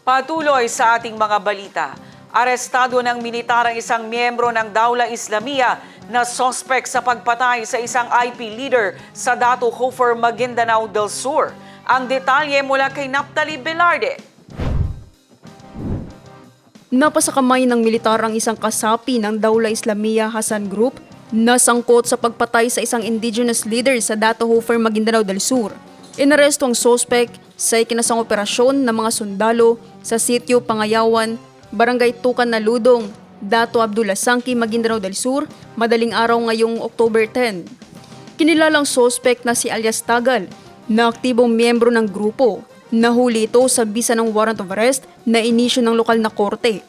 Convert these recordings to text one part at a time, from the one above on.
Patuloy sa ating mga balita. Arestado ng militar ang isang miyembro ng Daula Islamia na sospek sa pagpatay sa isang IP leader sa Dato Hofer, Maguindanao del Sur. Ang detalye mula kay Naptali Velarde. Napasakamay ng militar ang isang kasapi ng Daula Islamia Hasan Group na sangkot sa pagpatay sa isang indigenous leader sa Dato Hofer, Maguindanao del Sur. Inaresto ang sospek sa ikinasang operasyon ng mga sundalo sa sitio Pangayawan, Barangay Tukan na Ludong, Dato Abdullah Sangki, Maguindanao del Sur, madaling araw ngayong October 10. Kinilalang sospek na si alias Tagal na aktibong miyembro ng grupo. Nahuli ito sa bisa ng warrant of arrest na inisyo ng lokal na korte.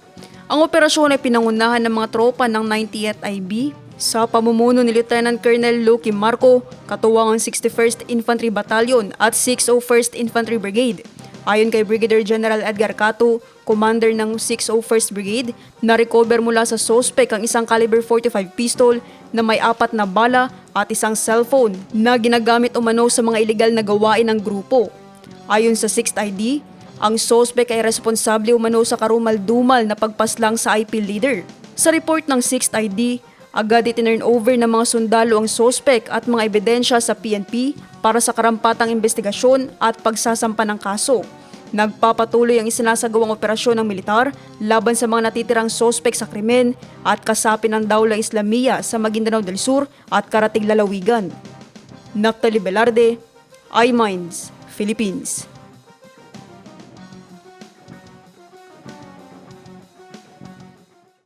Ang operasyon ay pinangunahan ng mga tropa ng 90th IB sa pamumuno ni Lieutenant Colonel Lucky Marco, katuwang ang 61st Infantry Battalion at 601st Infantry Brigade. Ayon kay Brigadier General Edgar Cato, commander ng 601st Brigade, na-recover mula sa sospek ang isang caliber 45 pistol na may apat na bala at isang cellphone na ginagamit umano sa mga ilegal na gawain ng grupo. Ayon sa 6th ID, ang sospek ay responsable umano sa karumal-dumal na pagpaslang sa IP leader. Sa report ng 6th ID, agad itinurn over ng mga sundalo ang sospek at mga ebidensya sa PNP para sa karampatang investigasyon at pagsasampa ng kaso. Nagpapatuloy ang isinasagawang operasyon ng militar laban sa mga natitirang sospek sa krimen at kasapi ng Daula Islamia sa Maguindanao del Sur at Karatig Lalawigan. Naptali Velarde, iMinds, Philippines.